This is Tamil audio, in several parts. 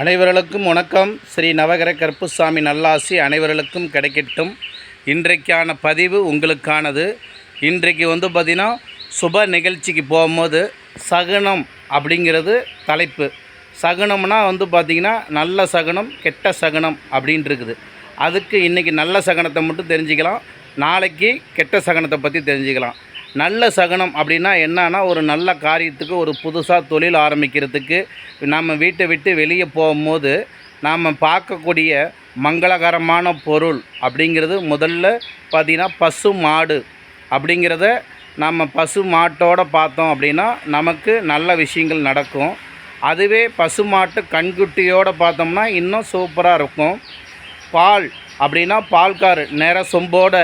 அனைவர்களுக்கும் வணக்கம். ஸ்ரீ நவகர கருப்புசாமி நல்லாசி அனைவர்களுக்கும் கிடைக்கட்டும். இன்றைக்கான பதிவு உங்களுக்கானது. இன்றைக்கு வந்து பார்த்திங்கன்னா சுப நிகழ்ச்சிக்கு போகும்போது சகுனம் அப்படிங்கிறது தலைப்பு. சகுனம்னா வந்து பார்த்திங்கன்னா நல்ல சகுனம் கெட்ட சகுனம் அப்படின்ட்டு இருக்குது அதுக்கு இன்றைக்கி நல்ல சகுனத்தை மட்டும் தெரிஞ்சுக்கலாம். நாளைக்கு கெட்ட சகுனத்தை பற்றி தெரிஞ்சுக்கலாம். நல்ல சகுனம் அப்படின்னா என்னன்னா ஒரு நல்ல காரியத்துக்கு ஒரு புதுசாக தொழில் ஆரம்பிக்கிறதுக்கு நம்ம வீட்டை விட்டு வெளியே போகும்போது நாம் பார்க்கக்கூடிய மங்களகரமான பொருள் அப்படிங்கிறது முதல்ல பார்த்திங்கன்னா பசு மாடு அப்படிங்கிறத நம்ம பசு மாட்டோட பார்த்தோம் அப்படின்னா நமக்கு நல்ல விஷயங்கள் நடக்கும். அதுவே பசு மாட்டு கண்குட்டியோடு பார்த்தோம்னா இன்னும் சூப்பராக இருக்கும். பால் அப்படின்னா பால்கார் நேர சொம்போட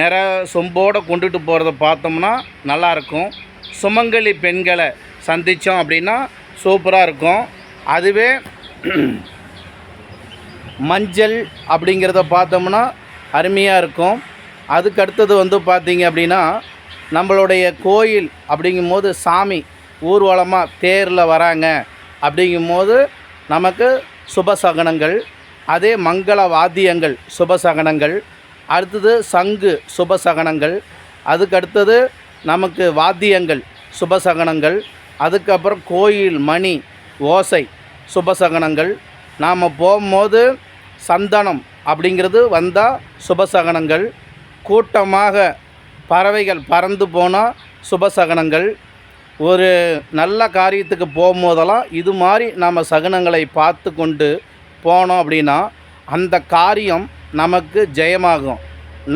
நிற சொம்போடு கொண்டுட்டு போகிறத பார்த்தோம்னா நல்லாயிருக்கும். சுமங்கலி பெண்களை சந்தித்தோம் அப்படின்னா சூப்பராக இருக்கும். அதுவே மஞ்சள் அப்படிங்கிறத பார்த்தோம்னா அருமையாக இருக்கும். அதுக்கு அடுத்தது வந்து பார்த்திங்க அப்படின்னா நம்மளுடைய கோயில் அப்படிங்கும்போது சாமி ஊர்வலமாக தேரில் வராங்க அப்படிங்கும்போது நமக்கு சுபசகனங்கள் அதே மங்கள வாத்தியங்கள் சுபசகனங்கள் அடுத்தது சங்கு சுபசகனங்கள். அதுக்கு அடுத்தது நமக்கு வாத்தியங்கள் சுபசகனங்கள். அதுக்கப்புறம் கோயில் மணி ஓசை சுபசகனங்கள். நாம் போகும்போது சந்தனம் அப்படிங்கிறது வந்தால் சுபசகனங்கள். கூட்டமாக பறவைகள் பறந்து போனால் சுபசகனங்கள். ஒரு நல்ல காரியத்துக்கு போகும்போதெல்லாம் இது மாதிரி நம்ம சகுனங்களை பார்த்து கொண்டு போனோம் அப்படின்னா அந்த காரியம் நமக்கு ஜெயமாகும்.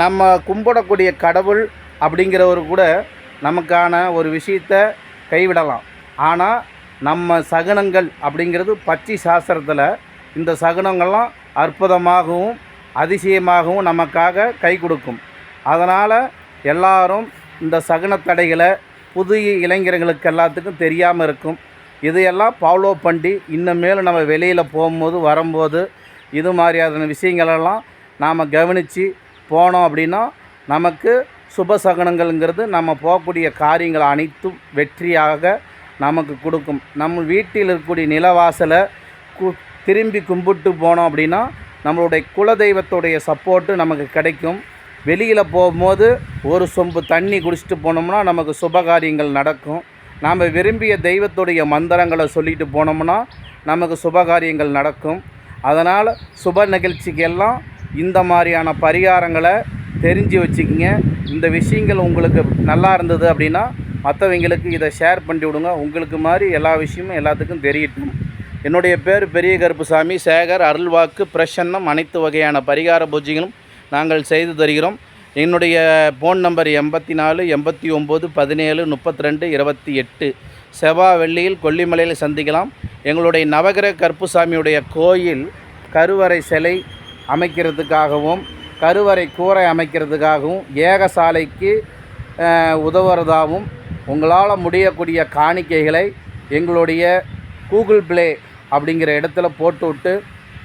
நம்ம கும்பிடக்கூடிய கடவுள் அப்படிங்கிறவர் கூட நமக்கான ஒரு விஷயத்தை கைவிடலாம். ஆனால் நம்ம சகுனங்கள் அப்படிங்கிறது பச்சை சாஸ்திரத்தில் இந்த சகுனங்கள்லாம் அற்புதமாகவும் அதிசயமாகவும் நமக்காக கை கொடுக்கும். அதனால் எல்லாரும் இந்த சகுன தடைகளை புதிய இளைஞர்களுக்கு எல்லாத்துக்கும் தெரியாமல் இருக்கும். இதையெல்லாம் ஃபாலோ பண்ணி இன்னும் மேலும் நம்ம வெளியில் போகும்போது வரும்போது இது மாதிரியான விஷயங்களெல்லாம் நாம் கவனித்து போனோம் அப்படின்னா நமக்கு சுபசகனங்கள்ங்கிறது நம்ம போகக்கூடிய காரியங்கள் அனைத்தும் வெற்றியாக நமக்கு கொடுக்கும். நம்ம வீட்டில் இருக்கக்கூடிய நிலவாசலை கு திரும்பி கும்பிட்டு போனோம் அப்படின்னா நம்மளுடைய குலதெய்வத்துடைய சப்போர்ட்டு நமக்கு கிடைக்கும். வெளியில் போகும்போது ஒரு சொம்பு தண்ணி குடிச்சிட்டு போனோம்னா நமக்கு சுபகாரியங்கள் நடக்கும். நாம் விரும்பிய தெய்வத்துடைய மந்திரங்களை சொல்லிட்டு போனோம்னா நமக்கு சுபகாரியங்கள் நடக்கும். அதனால் சுப நிகழ்ச்சிக்கெல்லாம் இந்த மாதிரியான பரிகாரங்களை தெரிஞ்சு வச்சுக்கிங்க. இந்த விஷயங்கள் உங்களுக்கு நல்லா இருந்தது அப்படின்னா மற்றவங்களுக்கு இதை ஷேர் பண்ணி விடுங்க. உங்களுக்கு மாதிரி எல்லா விஷயமும் எல்லாத்துக்கும் தெரியட்டும் என்னுடைய பேர் பெரிய கருப்புசாமி. சேகர் அருள்வாக்கு பிரசன்னம் அனைத்து வகையான பரிகார பூஜைகளும் நாங்கள் செய்து தருகிறோம். என்னுடைய ஃபோன் நம்பர் எண்பத்தி நாலு எண்பத்தி ஒம்பது பதினேழு முப்பத்தி ரெண்டு இருபத்தி எட்டு செவ்வாய் வெள்ளியில் கொல்லிமலையில் சந்திக்கலாம். எங்களுடைய நவகிரக கருப்புசாமியுடைய கோயில் கருவறை சிலை அமைக்கிறதுக்காகவும் கருவறை கூரை அமைக்கிறதுக்காகவும் ஏகசாலைக்கு சாலைக்கு உதவுறதாகவும் உங்களால் முடியக்கூடிய காணிக்கைகளை எங்களுடைய கூகுள் ப்ளே அப்படிங்கிற இடத்துல போட்டுவிட்டு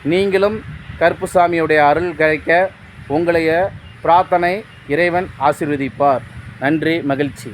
நீங்களும் கருப்புசாமியுடைய அருள் கிடைக்க உங்களைய பிரார்த்தனை இறைவன் ஆசிர்வதிப்பார். நன்றி மகிழ்ச்சி.